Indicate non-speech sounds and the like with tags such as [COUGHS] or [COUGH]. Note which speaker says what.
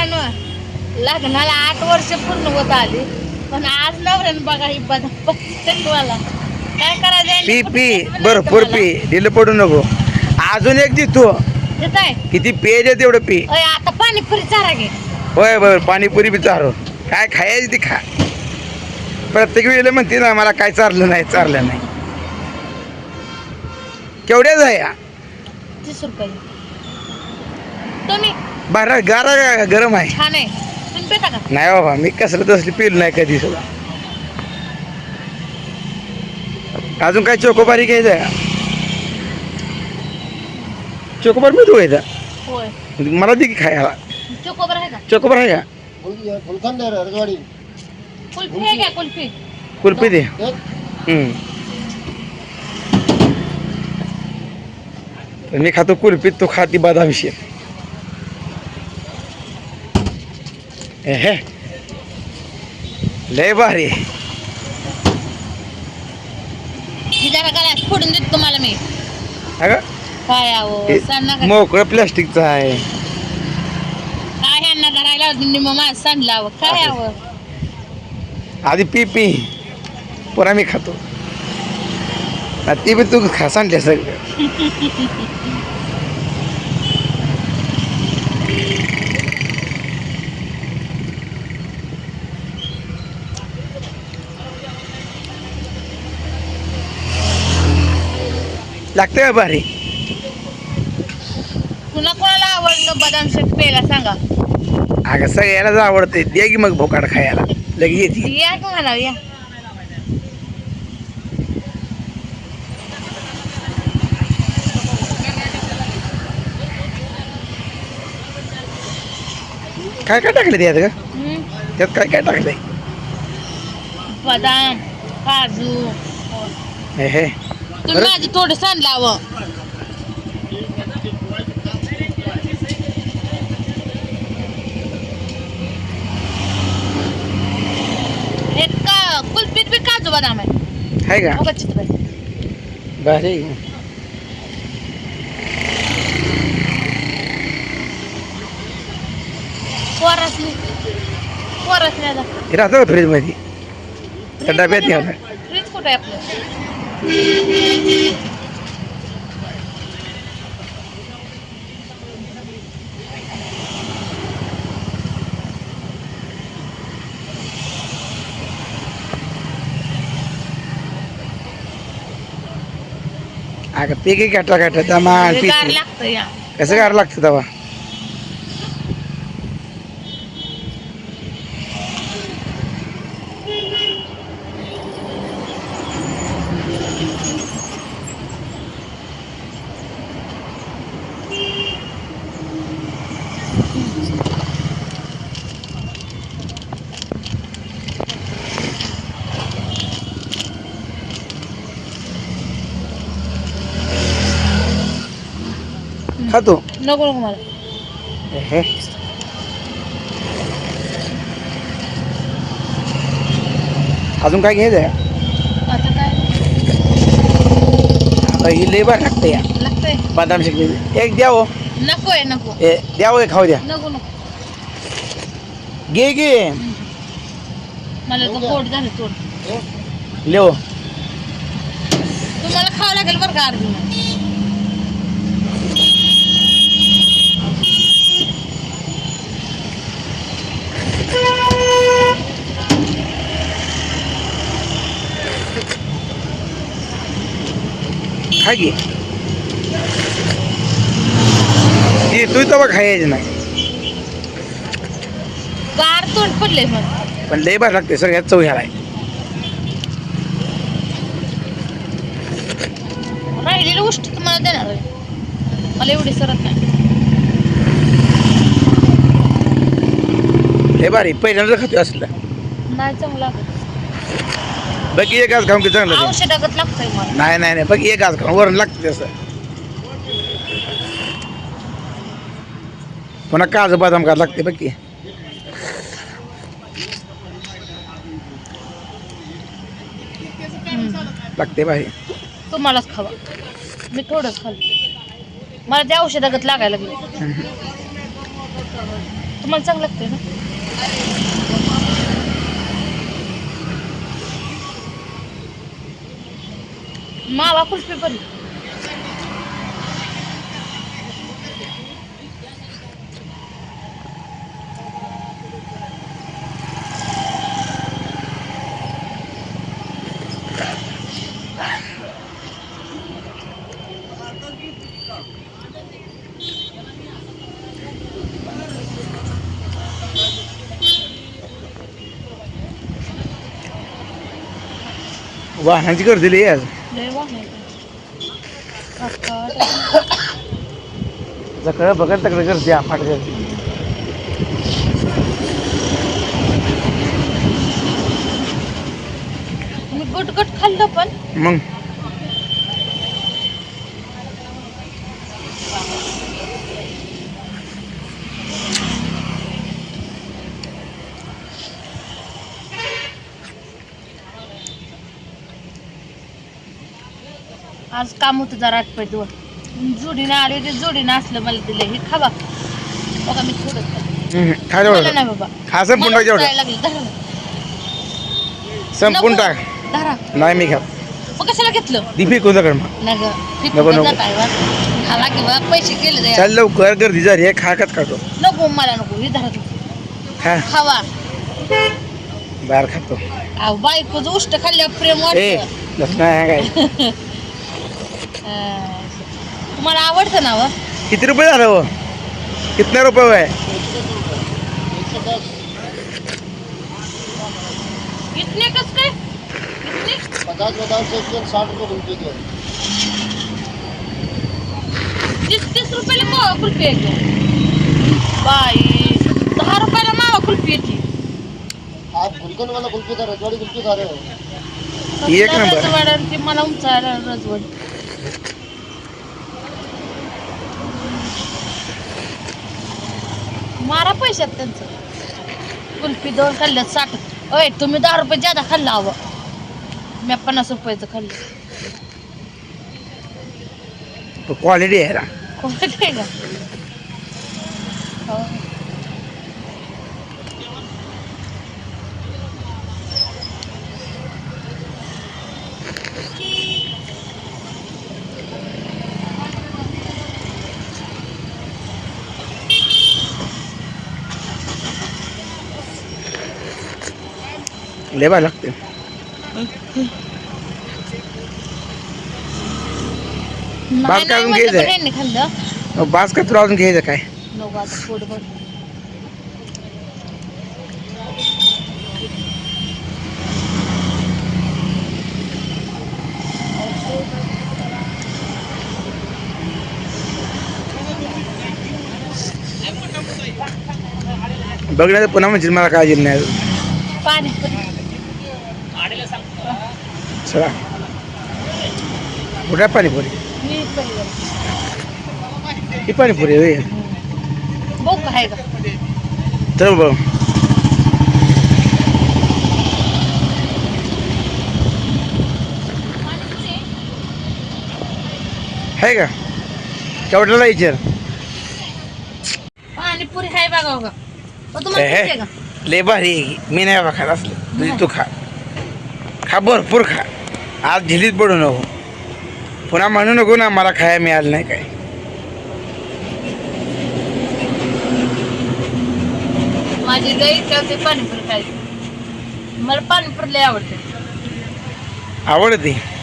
Speaker 1: मित्रांनो लग्नाला आठ वर्ष पूर्ण होत आली. पण आज नवऱ्यानं बघा ही बदल मला काय करायचं
Speaker 2: पी पी भरपूर पी. दिलं पडू नको. अजून एक
Speaker 1: येत आहे
Speaker 2: किती पेज आहे तेवढं पी.
Speaker 1: अय, आता पाणीपुरी चारा घे.
Speaker 2: होय बर पाणीपुरी बी चारो. काय खायची ती खा. प्रत्येक वेळेला म्हणते ना मला काय चारलं नाही चारलं नाही. केवढ्याच आहे
Speaker 1: तीस रुपये. तुम्ही
Speaker 2: बारा गारा गरम आहे.
Speaker 1: छान आहे. तुम्ही पेता का?
Speaker 2: नाही बाबा मी कसलं तसली पिल नाही कधी सुद्धा. अजून काय चोकोबारी घ्यायचं आहे चोकोबार मी घ्यायचा
Speaker 1: होय.
Speaker 2: मला दे की खायला.
Speaker 1: चोकोबर आहे का?
Speaker 2: चोकोबार आहे का?
Speaker 3: फुलखंड आहे रजवाडी
Speaker 1: कुल्फी आहे का कुल्फी?
Speaker 2: कुल्फी दे.
Speaker 3: एक.
Speaker 2: हम्म. मी खातो कुल्फीत तो खाती बदाम शेक लय भारी.
Speaker 1: जरा गळ्यात फोडून देतो तुम्हाला मी. काय
Speaker 2: हे
Speaker 1: नका
Speaker 2: मोकळं प्लॅस्टिकचं आहे.
Speaker 1: काय ह्यांना धरायला होती निम्म माझं सांडलं हवं काय हवं
Speaker 2: आधी पी पी. पुन्हा मी खातो. ती बी तू खा सांगते सगळं. [LAUGHS] लागतं का भारी?
Speaker 1: पुन्हा कोणाला आवडलं बदाम शेक प्यायला सांगा.
Speaker 2: अगं सगळ्यालाच आवडते दे की मग भोकाड खायला. लगे येते.
Speaker 1: या की या.
Speaker 2: काय काय टाकलं त्यात
Speaker 1: हम्म.
Speaker 2: त्यात काय काय टाकलंय?
Speaker 1: बदाम काजू.
Speaker 2: हे हे.
Speaker 1: तुम्ही? माझं थोडं सांडलं हवं हे का कुल्फीत बी काजू बदाम आहे.
Speaker 2: आहे का?
Speaker 1: बघा चित्र
Speaker 2: भारी
Speaker 1: पोरसली. पोरसल्याला
Speaker 2: हे राहतं का फ्रीजमध्ये त्या डब्यात
Speaker 1: फ्रीज कुठे आहे आपलं?
Speaker 2: अगं ते काही गाठा गाठा त्या मान
Speaker 1: हे गार
Speaker 2: पिते
Speaker 1: लागतं या.
Speaker 2: कसं गार लागतं तेव्हा? खातो?
Speaker 1: नको नको मला.
Speaker 2: हे. अजून काय घ्यायचं आहे
Speaker 1: आता काय?
Speaker 2: आता ही लेबर लागते या.
Speaker 1: लागतंय.
Speaker 2: बदाम शेक एक द्या हो.
Speaker 1: नको आहे नको.
Speaker 2: ए द्या हो, खाऊ द्या.
Speaker 1: नको नको.
Speaker 2: घे घे.
Speaker 1: मला तर पोट झालं पोट
Speaker 2: लेव
Speaker 1: तुम्हाला खावं लागेल बरं का अर्जुन?
Speaker 2: घे ती तू तर खायची नाही?
Speaker 1: गार तोंड पडले मग.
Speaker 2: पण लय भारी लागते सगळ्यात चव ह्याला आहे.
Speaker 1: राहिलेली गोष्ट तुम्हाला देणार आहे मला एवढी सरत नाही.
Speaker 2: लय भारी पहिल्यांदा खातो असलं.
Speaker 1: नाही चांगलं लागत.
Speaker 2: बघ एक आज खाऊन की चांगलं ते.
Speaker 1: औषधागत लागतंय मला.
Speaker 2: नाही नाही नाही बघ एक आज खाऊन वरण लागतं तसं पुन्हा काजू बदाम का लागते बघ की. लागते भारी.
Speaker 1: तुम्हालाच खावा. मी थोडंच खाल्लं. मला ते औषधागत लागायला लागले. तुम्हाला चांगलं लागतंय ना? मावा कुल्फी पेपर.
Speaker 2: वाहनाची गर्दी लई आज. सगळं [COUGHS] बघत तकडे गर्दी आफाट गर्दी.
Speaker 1: मी गुटगुट खाल्लं पण.
Speaker 2: मग?
Speaker 1: आज काम होतं जरा आठवत जोडीनं आले ते जोडीनं असलं मला दिलं. हे खावा बघा मी थोडं खाल्लं.
Speaker 2: हम्म, खा
Speaker 1: मला
Speaker 2: जेवढं
Speaker 1: नाही बाबा.
Speaker 2: खा संपून
Speaker 1: मला
Speaker 2: टाक जेवढं.
Speaker 1: उचलायला लागलं. धरा.
Speaker 2: संपून
Speaker 1: नको.
Speaker 2: टाक.
Speaker 1: धरा.
Speaker 2: नाही मी खा
Speaker 1: मग कशाला घेतलं?
Speaker 2: दी फेकून मग
Speaker 1: नाही गं
Speaker 2: नको, नको.
Speaker 1: जात आहे बा. खावा किंवा पैसे गेले
Speaker 2: चल लवकर गर्दी झाली. आहे खा खात खातो.
Speaker 1: नको मला नको. हे धरा.
Speaker 2: खा.
Speaker 1: खावा.
Speaker 2: बाहेर खातो.
Speaker 1: अहो बायकोचं उष्ट खाल्ल्यावर प्रेम
Speaker 2: ए
Speaker 1: वाटतं
Speaker 2: लस नाही काय? [LAUGHS]
Speaker 1: तुम्हाला आवडतं ना व?
Speaker 2: किती रुपये झालं हो कितना रुपये आहे
Speaker 1: इतने कस काय? इतने?
Speaker 3: पचास एक साठ रुपये कुल्फी के
Speaker 1: तीस तीस रुपयाला मावा कुल्फी येते बाई दहा रुपयाला मावा कुल्फी येते
Speaker 3: आप गुलकंद वाला कुल्फी का रजवाड़ी कुल्फी खा रहे हो
Speaker 2: एक नंबर.
Speaker 1: रजवाड आणि ते मला उंचायला रजवड. मारा पैशात त्यांचं. कुल्फी दोन खाल्ल्यात साठ. अय तुम्ही दहा रुपये ज्यादा खाल्ला हवं मी पन्नास रुपयाचं खाल्लं.
Speaker 2: क्वालिटी आहे ना.
Speaker 1: कोणतं आहे का?
Speaker 2: भारी लागते
Speaker 1: नाही
Speaker 2: काढून मग बास का तुला अजून घ्यायचं काय
Speaker 1: नको आता पोट भर
Speaker 2: बघ नाही तर पुन्हा म्हणजे मला काळजी नाही चला. कुठे पाणीपुरी. ही पाणीपुरी होय. तर बघ. आहे का? केवढ्याला विचार
Speaker 1: पाणीपुरी आहे बघा बघा.
Speaker 2: लय भारी. मी नाही बा खात असलं. तुझी तू खा. खा भरपूर खा. आज झिलीत पडू नको. पुन्हा म्हणू नको ना मला खाया मिळालं नाही काय.
Speaker 1: माझी लई होती पाणीपुरी खायची. मला पाणीपुरी लई आवडते.
Speaker 2: आवडते?